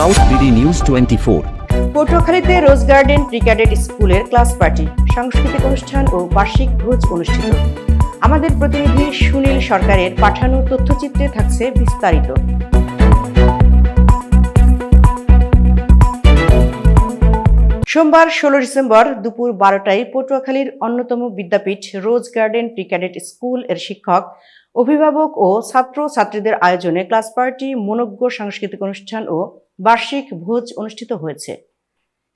South BD news twenty four পটুয়াখালীতে রোজ garden pre cadet স্কুলের class party সাংস্কৃতিক অনুষ্ঠান ও বার্ষিক ভোজ অনুষ্ঠিত। আমাদের প্রতিনিধি সুনীল সরকারের পাঠানো তথ্যচিত্রে থাকছে বিস্তারিত। সোমবার ষোলো ডিসেম্বর দুপুর বারোটায় পটুয়াখালীর অন্যতম বিদ্যাপীঠ রোজ গার্ডেন প্রি ক্যাডেট স্কুলের শিক্ষক, অভিভাবক ও ছাত্র ছাত্রীদের আয়োজনে ক্লাস পার্টি মনজ্ঞ সাংস্কৃতিক অনুষ্ঠান ও বার্ষিক ভোজ অনুষ্ঠিত হয়েছে।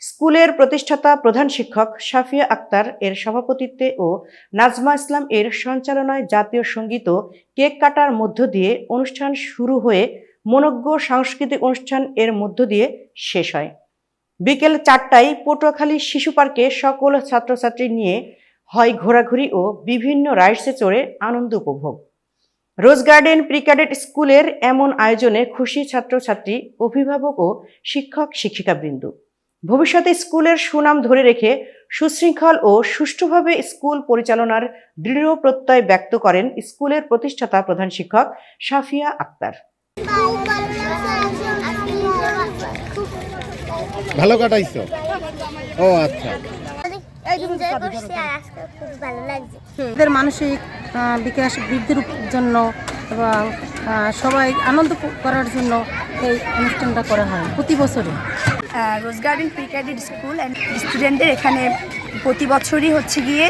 স্কুলের প্রতিষ্ঠাতা প্রধান শিক্ষক সাফিয়া আক্তার এর সভাপতিত্বে ও নাজমা ইসলাম এর সঞ্চালনায় জাতীয় সংগীত ও কেক কাটার মধ্য দিয়ে অনুষ্ঠান শুরু হয়ে মনজ্ঞ সাংস্কৃতিক অনুষ্ঠান এর মধ্য দিয়ে শেষ হয়। বিকেল চারটায় পটুয়াখালী শিশু পার্কে সকল ছাত্রছাত্রী নিয়ে হয় ঘোরাঘুরি ও বিভিন্ন রাইডসে চড়ে আনন্দ উপভোগ। রোজ গার্ডেন প্রি ক্যাডেট স্কুলের এমন আয়োজনে খুশি ছাত্রছাত্রী অভিভাবক ও শিক্ষক শিক্ষিকাবৃন্দ। ভবিষ্যতে স্কুলের সুনাম ধরে রেখে সুশৃঙ্খল ও সুষ্ঠুভাবে স্কুল পরিচালনার দৃঢ় প্রত্যয় ব্যক্ত করেন স্কুলের প্রতিষ্ঠাতা প্রধান শিক্ষক সাফিয়া আক্তার। ভালো কাটাইছো? ও আচ্ছা। মানসিক বিকাশ বৃদ্ধির জন্য এবং সবাই আনন্দ করার জন্য এই অনুষ্ঠানটা করা হয় প্রতি বছরে rose garden pre cadet school and স্টুডেন্টদের এখানে প্রতি বছরই হচ্ছে গিয়ে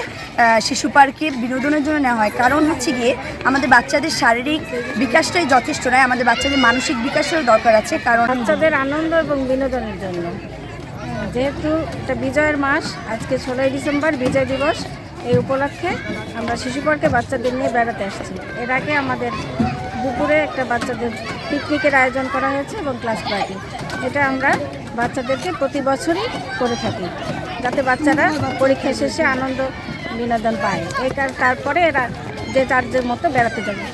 শিশু পার্কে বিনোদনের জন্য নেওয়া হয়। কারণ হচ্ছে গিয়ে আমাদের বাচ্চাদের শারীরিক বিকাশটাই যথেষ্ট নয় আমাদের বাচ্চাদের মানসিক বিকাশেরও দরকার আছে কারণ বাচ্চাদের আনন্দ এবং বিনোদনের জন্য। যেহেতু এটা বিজয়ের মাস আজকে ষোলোই ডিসেম্বর বিজয় দিবস। এই উপলক্ষে আমরা শিশু পার্কে বাচ্চাদের নিয়ে বেড়াতে আসছি। এর আগে আমাদের দুপুরে একটা বাচ্চাদের পিকনিকের আয়োজন করা হয়েছে এবং ক্লাস পার্টি এটা আমরা বাচ্চাদেরকে প্রতি বছরই করে থাকি, যাতে বাচ্চারা পরীক্ষা শেষে আনন্দ বিনোদন পায়। এই তারপরে এরা যে যে মতো বেড়াতে যাবে।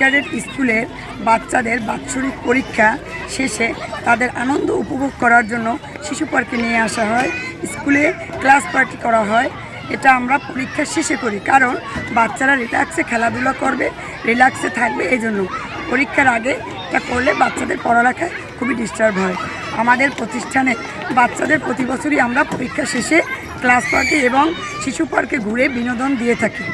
ক্যাডেট স্কুলের বাচ্চাদের বাৎসরিক পরীক্ষা শেষে তাদের আনন্দ উপভোগ করার জন্য শিশু পার্কে নিয়ে আসা হয়। স্কুলে ক্লাস পার্টি করা হয়। এটা আমরা পরীক্ষার শেষে করি। কারণ বাচ্চারা রিল্যাক্সে খেলাধুলা করবে রিল্যাক্সে থাকবে এই জন্য পরীক্ষার আগে এটা করলে বাচ্চাদের পড়ালেখায় খুবই ডিস্টার্ব হয়। আমাদের প্রতিষ্ঠানে বাচ্চাদের প্রতি বছরই আমরা পরীক্ষা শেষে ক্লাস পার্কে এবং শিশু পার্কে ঘুরে বিনোদন দিয়ে থাকি।